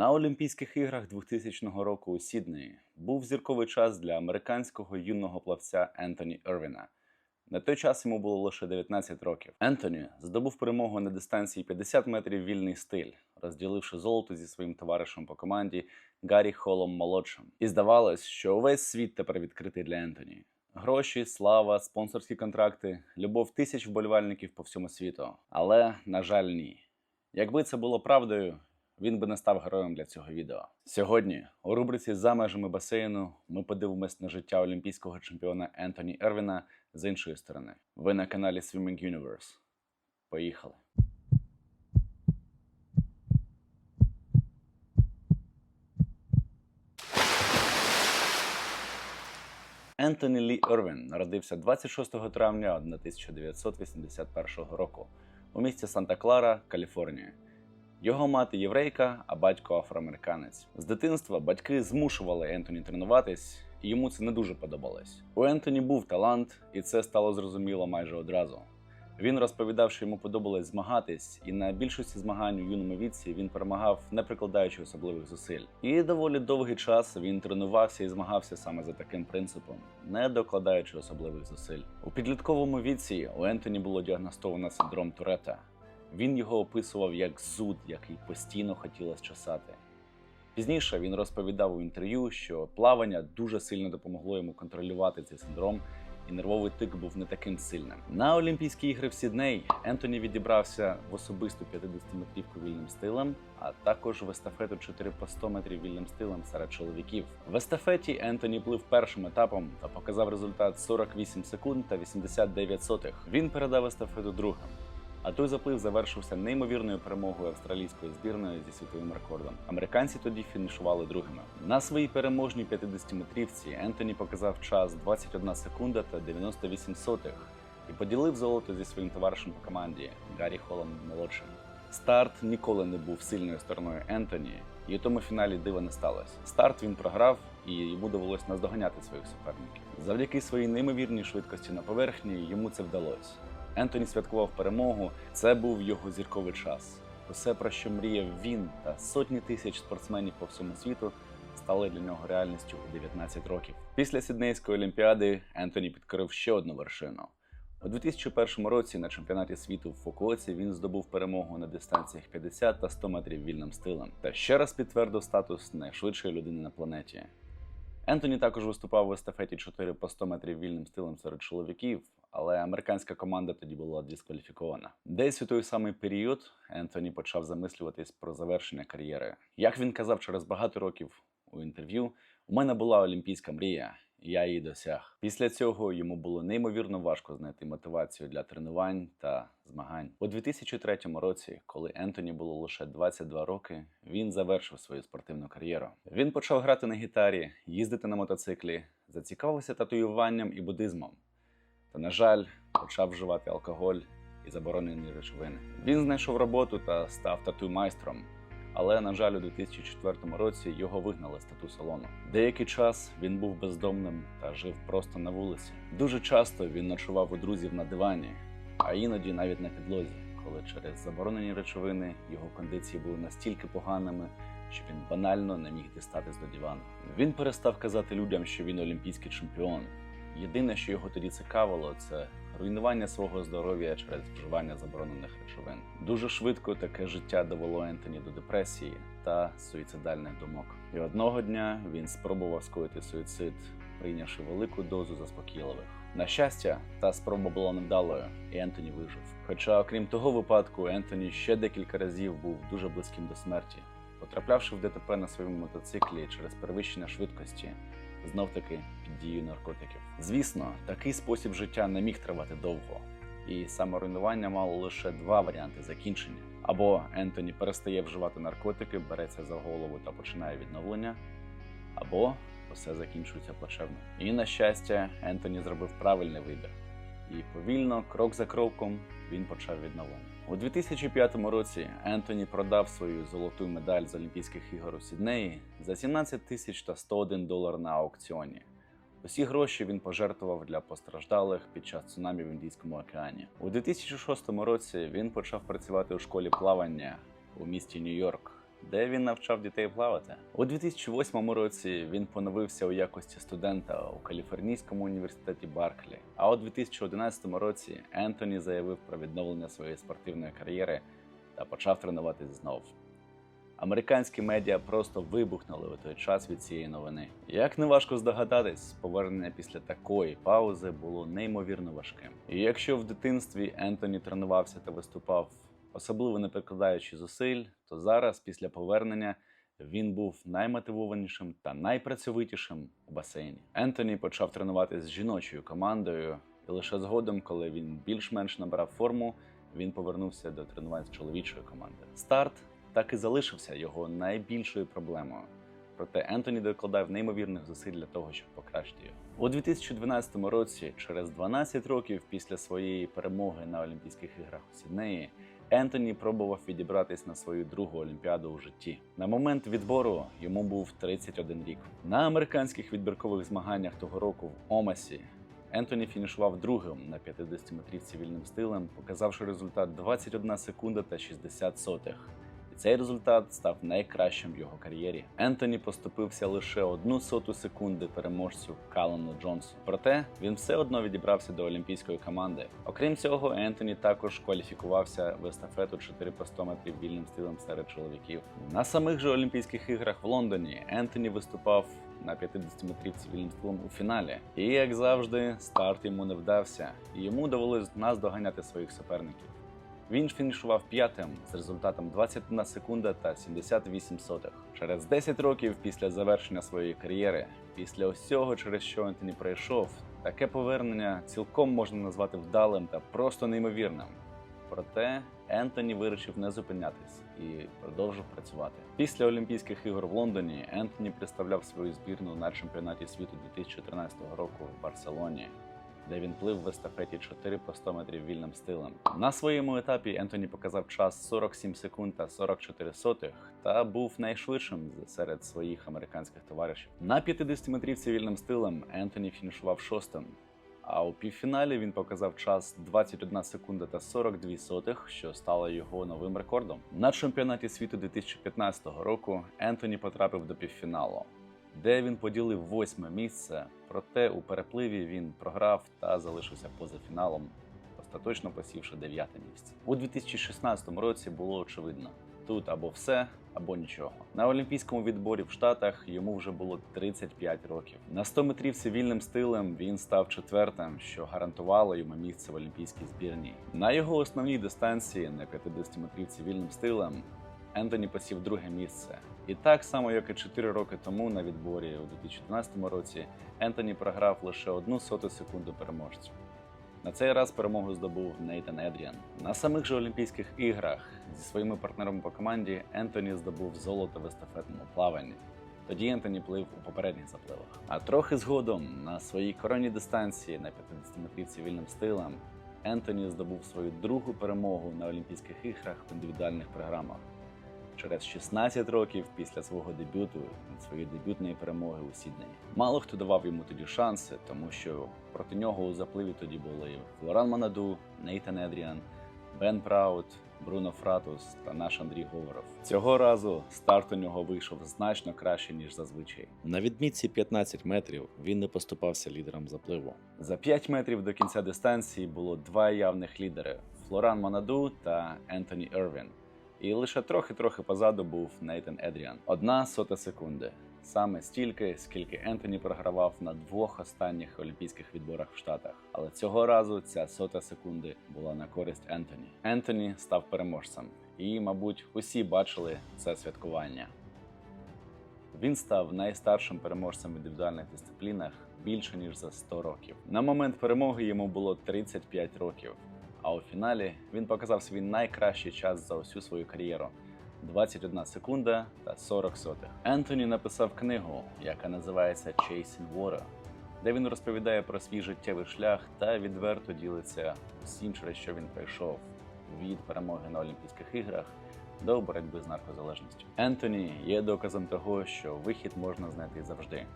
На Олімпійських іграх 2000 року у Сіднеї був зірковий час для американського юного плавця Ентоні Ервіна. На той час йому було лише 19 років. Ентоні здобув перемогу на дистанції 50 метрів вільний стиль, розділивши золото зі своїм товаришем по команді Гаррі Холом молодшим. І здавалось, що увесь світ тепер відкритий для Ентоні. Гроші, слава, спонсорські контракти, любов тисяч вболівальників по всьому світу. Але, на жаль, ні. Якби це було правдою, він би не став героєм для цього відео. Сьогодні у рубриці за межами басейну ми подивимось на життя олімпійського чемпіона Ентоні Ервіна з іншої сторони. Ви на каналі Swimming Universe. Поїхали! Ентоні Лі Ервін народився 26 травня 1981 року у місті Санта-Клара, Каліфорнія. Його мати єврейка, а батько афроамериканець. З дитинства батьки змушували Ентоні тренуватись, і йому це не дуже подобалось. У Ентоні був талант, і це стало зрозуміло майже одразу. Він розповідав, що йому подобалось змагатись, і на більшості змагань у юному віці він перемагав, не прикладаючи особливих зусиль. І доволі довгий час він тренувався і змагався саме за таким принципом, не докладаючи особливих зусиль. У підлітковому віці у Ентоні було діагностовано синдром Турета. Він його описував як зуд, який постійно хотілося чесати. Пізніше він розповідав у інтерв'ю, що плавання дуже сильно допомогло йому контролювати цей синдром, і нервовий тик був не таким сильним. На Олімпійські ігри в Сідней Ентоні відібрався в особисту 50-метрівку вільним стилем, а також в естафету 4 по 100 метрів вільним стилем серед чоловіків. В естафеті Ентоні плив першим етапом та показав результат 48 секунд та 89 сотих. Він передав естафету другим. А той заплив завершився неймовірною перемогою австралійської збірної зі світовим рекордом. Американці тоді фінішували другими. На своїй переможній 50-метрівці Ентоні показав час 21 секунда та 98 сотих і поділив золото зі своїм товаришем по команді Гаррі Холом молодшим. Старт ніколи не був сильною стороною Ентоні, і у тому фіналі дива не сталося. Старт він програв, і йому довелось наздоганяти своїх суперників. Завдяки своїй неймовірній швидкості на поверхні йому це вдалося. Ентоні святкував перемогу. Це був його зірковий час. Усе, про що мріяв він та сотні тисяч спортсменів по всьому світу, стали для нього реальністю у 19 років. Після Сіднейської олімпіади Ентоні підкорив ще одну вершину. У 2001 році на чемпіонаті світу в Фукуоці він здобув перемогу на дистанціях 50 та 100 метрів вільним стилем та ще раз підтвердив статус найшвидшої людини на планеті. Ентоні також виступав в естафеті 4 по 100 метрів вільним стилем серед чоловіків, але американська команда тоді була дискваліфікована. Десь у той самий період Ентоні почав замислюватись про завершення кар'єри. Як він казав через багато років у інтерв'ю, у мене була олімпійська мрія, я її досяг. Після цього йому було неймовірно важко знайти мотивацію для тренувань та змагань. У 2003 році, коли Ентоні було лише 22 роки, він завершив свою спортивну кар'єру. Він почав грати на гітарі, їздити на мотоциклі, зацікавився татуюванням і буддизмом. Та, на жаль, почав вживати алкоголь і заборонені речовини. Він знайшов роботу та став тату-майстром. Але, на жаль, у 2004 році його вигнали з тату-салону. Деякий час він був бездомним та жив просто на вулиці. Дуже часто він ночував у друзів на дивані, а іноді навіть на підлозі, коли через заборонені речовини його кондиції були настільки поганими, що він банально не міг дістатись до дивану. Він перестав казати людям, що він олімпійський чемпіон. Єдине, що його тоді цікавило, це руйнування свого здоров'я через вживання заборонених речовин. Дуже швидко таке життя довело Ентоні до депресії та суїцидальних думок. І одного дня він спробував скоїти суїцид, прийнявши велику дозу заспокійливих. На щастя, та спроба була невдалою, і Ентоні вижив. Хоча, окрім того випадку, Ентоні ще декілька разів був дуже близьким до смерті, потраплявши в ДТП на своєму мотоциклі через перевищення швидкості знов таки під дією наркотиків. Звісно, такий спосіб життя не міг тривати довго, і саморуйнування мало лише два варіанти закінчення: або Ентоні перестає вживати наркотики, береться за голову та починає відновлення, або усе закінчується плачевно. І на щастя, Ентоні зробив правильний вибір. І повільно, крок за кроком, він почав відновлення. У 2005 році Ентоні продав свою золоту медаль з Олімпійських ігор у Сіднеї за 17 тисяч та 101 долар на аукціоні. Усі гроші він пожертвував для постраждалих під час цунамі в Індійському океані. У 2006 році він почав працювати у школі плавання у місті Нью-Йорк де він навчав дітей плавати. У 2008 році він поновився у якості студента у Каліфорнійському університеті Барклі. А у 2011 році Ентоні заявив про відновлення своєї спортивної кар'єри та почав тренуватись знов. Американські медіа просто вибухнули у той час від цієї новини. Як не важко здогадатись, повернення після такої паузи було неймовірно важким. І якщо в дитинстві Ентоні тренувався та виступав, особливо не прикладаючи зусиль, то зараз, після повернення, він був наймотивованішим та найпрацьовитішим у басейні. Ентоні почав тренуватися з жіночою командою, і лише згодом, коли він більш-менш набрав форму, він повернувся до тренувань з чоловічої команди. Старт так і залишився його найбільшою проблемою. Проте Ентоні докладав неймовірних зусиль для того, щоб покращити його. У 2012 році, через 12 років після своєї перемоги на Олімпійських іграх у Сіднеї, Ентоні пробував відібратись на свою другу олімпіаду у житті. На момент відбору йому був 31 рік. На американських відбіркових змаганнях того року в Омасі Ентоні фінішував другим на 50 метрівці вільним стилем, показавши результат 21 секунда та 60 сотих. Цей результат став найкращим в його кар'єрі. Ентоні поступився лише одну соту секунди переможцю Калену Джонсу. Проте він все одно відібрався до олімпійської команди. Окрім цього, Ентоні також кваліфікувався в естафету 4 по 100 метрів вільним стилем серед чоловіків. На самих же Олімпійських іграх в Лондоні Ентоні виступав на 50 метрівці вільним стилем у фіналі. І як завжди, старт йому не вдався, і йому довелось наздоганяти своїх суперників. Він фінішував п'ятим з результатом 21 секунда та 78 сотих. Через 10 років після завершення своєї кар'єри, після усього, через що Ентоні пройшов, таке повернення цілком можна назвати вдалим та просто неймовірним. Проте Ентоні вирішив не зупинятись і продовжив працювати. Після Олімпійських ігор в Лондоні Ентоні представляв свою збірну на чемпіонаті світу 2014 року в Барселоні, де він плив в естафеті 4 по 100 метрів вільним стилем. На своєму етапі Ентоні показав час 47 секунд та 44 сотих та був найшвидшим серед своїх американських товаришів. На 50 метрівці вільним стилем Ентоні фінішував шостим. А у півфіналі він показав час 21 секунда та 42 сотих, що стало його новим рекордом. На чемпіонаті світу 2015 року Ентоні потрапив до півфіналу, де він поділив восьме місце. Проте у перепливі він програв та залишився поза фіналом, остаточно посівши дев'яте місце. У 2016 році було очевидно. Тут або все, або нічого. На олімпійському відборі в Штатах йому вже було 35 років. На 100 метрівці вільним стилем він став четвертим, що гарантувало йому місце в олімпійській збірній. На його основній дистанції на 50 метрівці вільним стилем Ентоні посів друге місце. І так само, як і 4 роки тому на відборі у 2012 році, Ентоні програв лише одну соту секунду переможцю. На цей раз перемогу здобув Нейтан Едріан. На самих же Олімпійських іграх зі своїми партнерами по команді Ентоні здобув золото в естафетному плаванні. Тоді Ентоні плив у попередніх запливах. А трохи згодом на своїй коронній дистанції на 50 метрівці вільним стилем Ентоні здобув свою другу перемогу на Олімпійських іграх в індивідуальних програмах. Через 16 років після свого дебюту своєї дебютної перемоги у Сіднеї. Мало хто давав йому тоді шанси, тому що проти нього у запливі тоді були Флоран Манаду, Нейтан Едріан, Бен Праут, Бруно Фратус та наш Андрій Говоров. Цього разу старт у нього вийшов значно краще ніж зазвичай. На відмітці 15 метрів він не поступався лідерам запливу. За 5 метрів до кінця дистанції було два явних лідери: Флоран Манаду та Ентоні Ервін. І лише трохи-трохи позаду був Нейтан Едріан. Одна сота секунди. Саме стільки, скільки Ентоні програвав на двох останніх олімпійських відборах в Штатах. Але цього разу ця сота секунди була на користь Ентоні. Ентоні став переможцем, і, мабуть, усі бачили це святкування. Він став найстаршим переможцем в індивідуальних дисциплінах більше ніж за 100 років. На момент перемоги йому було 35 років. А у фіналі він показав свій найкращий час за усю свою кар'єру 21 секунда та 40 сотих. Ентоні написав книгу, яка називається Chasing Water, де він розповідає про свій життєвий шлях та відверто ділиться всім, через що він пройшов від перемоги на Олімпійських іграх до боротьби з наркозалежністю. Ентоні є доказом того, що вихід можна знайти завжди,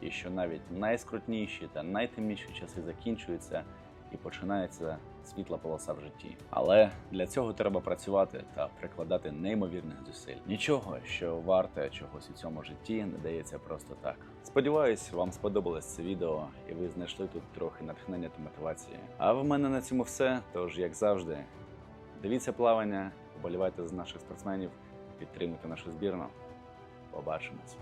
і що навіть найскрутніші та найтемніші часи закінчуються і починається світла полоса в житті. Але для цього треба працювати та прикладати неймовірних зусиль. Нічого, що варте чогось у цьому житті, не дається просто так. Сподіваюсь, вам сподобалось це відео, і ви знайшли тут трохи натхнення та мотивації. А в мене на цьому все. Тож, як завжди, дивіться плавання, поболівайте за наших спортсменів, підтримуйте нашу збірну. Побачимось.